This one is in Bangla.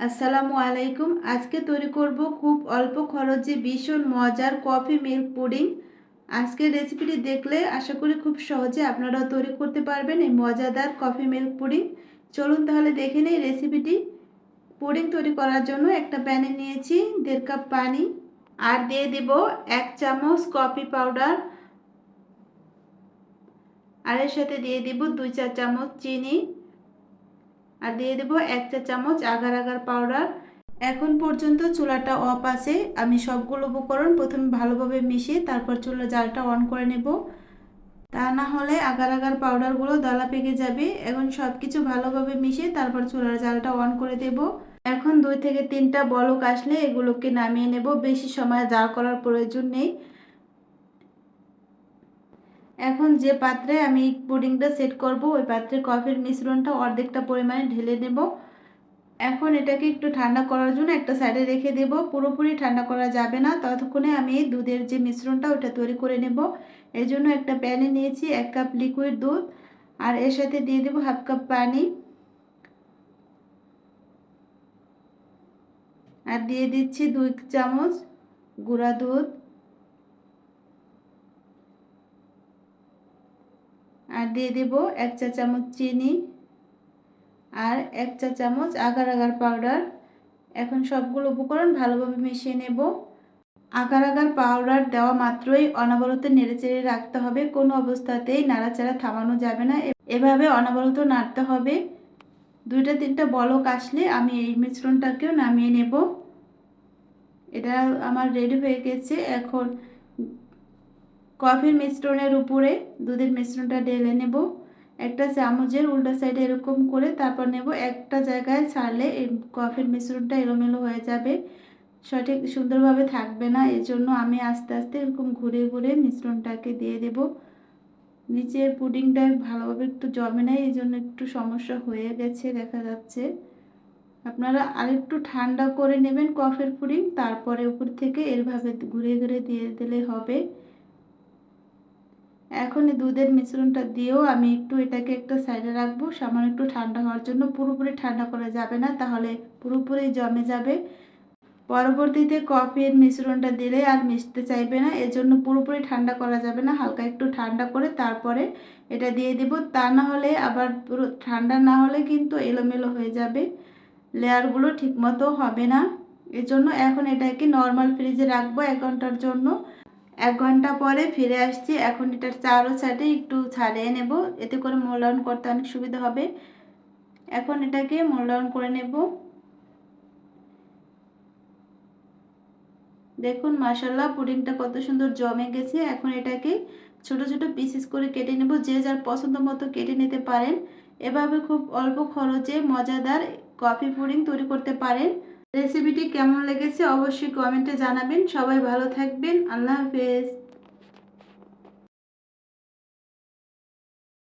আসসালামু আলাইকুম। আজকে তৈরি করব খুব অল্প খরচে ভীষণ মজার কফি মিল্ক পুডিং। আজকের রেসিপিটি দেখলে আশা করি খুব সহজে আপনারাও তৈরি করতে পারবেন এই মজাদার কফি মিল্ক পুডিং। চলুন তাহলে দেখে নিই রেসিপিটি। পুডিং তৈরি করার জন্য একটা প্যানে নিয়েছি দেড় কাপ পানি আর দিয়ে দেব এক চামচ কফি পাউডার। আর এর সাথে দিয়ে দিব দুই চার চামচ চিনি। আর দিয়ে দেব এক চা চামচ আগার আগার পাউডার এখন পর্যন্ত চুলাটা অফ আছে। আমি সবগুলো উপকরণ প্রথমে ভালোভাবে মিশিয়ে তারপর চুলা জালটা অন করে নেব। তা না হলে আগার আগার পাউডারগুলো দলা পেকে যাবে। এখন সব কিছু ভালোভাবে মিশিয়ে তারপর চুলার জালটা অন করে দেব। এখন দুই থেকে তিনটা বলক আসলে এগুলোকে নামিয়ে নেব। বেশি সময় জাল করার প্রয়োজন নেই। এখন যে পাত্রে আমি পুডিংটা সেট করব, ওই পাত্রে কফির মিশ্রণটা অর্ধেকটা পরিমাণে ঢেলে নেব। এখন এটাকে একটু ঠান্ডা করার জন্য একটা সাইডে রেখে দেব। পুরোপুরি ঠান্ডা করা যাবে না। ততক্ষণে আমি দুধের যে মিশ্রণটা ওটা তৈরি করে নেব। এর জন্য একটা প্যানে নিয়েছি এক কাপ লিকুইড দুধ। আর এর সাথে দিয়ে দেব হাফ কাপ পানি। আর দিয়ে দিচ্ছি দুই চামচ গুঁড়া দুধ আর দিয়ে দেব এক চা চামচ চিনি আর এক চা চামচ আগার আগার পাউডার এখন সবগুলো উপকরণ ভালোভাবে মিশিয়ে নেব। আগার আগার পাউডার দেওয়া মাত্রই অনবরত নেড়েচেড়ে রাখতে হবে। কোনো অবস্থাতেই নাড়াচাড়া থামানো যাবে না। এভাবে অনবরত নাড়তে হবে। দুইটা তিনটা বলক আসলে আমি এই মিশ্রণটাকেও নামিয়ে নেব। এটা আমার রেডি হয়ে গেছে। এখন কফির মিশ্রণের উপরে দুধের মিশ্রণটা ঢেলে নেব। একটা চামচের উল্টো সাইডে এরকম করে তারপর নেব। একটা জায়গায় ছাড়লে এই কফির মিশ্রণটা এলোমেলো হয়ে যাবে। সঠিক সুন্দরভাবে থাকবে না। এই জন্য আমি আস্তে আস্তে এরকম ঘুরে ঘুরে মিশ্রণটাকে দিয়ে দেব। নিচের পুডিংটা ভালোভাবে একটু জমে নেয় এই জন্য একটু সমস্যা হয়ে গেছে, দেখা যাচ্ছে। আপনারা আরেকটু ঠান্ডা করে নেবেন কফের পুডিং, তারপরে উপর থেকে এরভাবে ঘুরে ঘুরে দিয়ে দিলে হবে। এখন এই দুধের মিশ্রণটা দিয়েও আমি একটু এটাকে একটা সাইডে রাখব। সামান্য একটু ঠান্ডা হওয়ার জন্য পুরোপুরি ঠান্ডা করা যাবে না, তাহলে পুরোপুরি জমে যাবে। পরবর্তীতে কফির মিশ্রণটা দিলে আর মিশতে চাইবে না এজন্য পুরোপুরি ঠান্ডা করা যাবে না, হালকা একটু ঠান্ডা করে তারপরে এটা দিয়ে দিব। তা না হলে আবার পুরো ঠান্ডা না হলে কিন্তু এলোমেলো হয়ে যাবে লেয়ারগুলো ঠিকমতো হবে না। এজন্য এখন এটাকে নর্মাল ফ্রিজে রাখব এক ঘণ্টার জন্য। এক ঘণ্টা পরে ফিরে আসছি। এখন এটার চারো সাইডে একটু ছাড়িয়ে নেব। এতে করে মূল্যায়ন করতে অনেক সুবিধা হবে। এখন এটাকে মূল্যায়ন করে নেব। দেখুন মাসাল্লাহ পুডিংটা কত সুন্দর জমে গেছে। এখন এটাকে ছোট ছোট পিসেস করে কেটে নেব। যে যার পছন্দ মতো কেটে নিতে পারেন। এভাবে খুব অল্প খরচে মজাদার কফি পুডিং তৈরি করতে পারেন। রেসিপিটি কেমন লেগেছে অবশ্যই কমেন্টে জানাবেন। সবাই ভালো থাকবেন। আল্লাহ হাফেজ।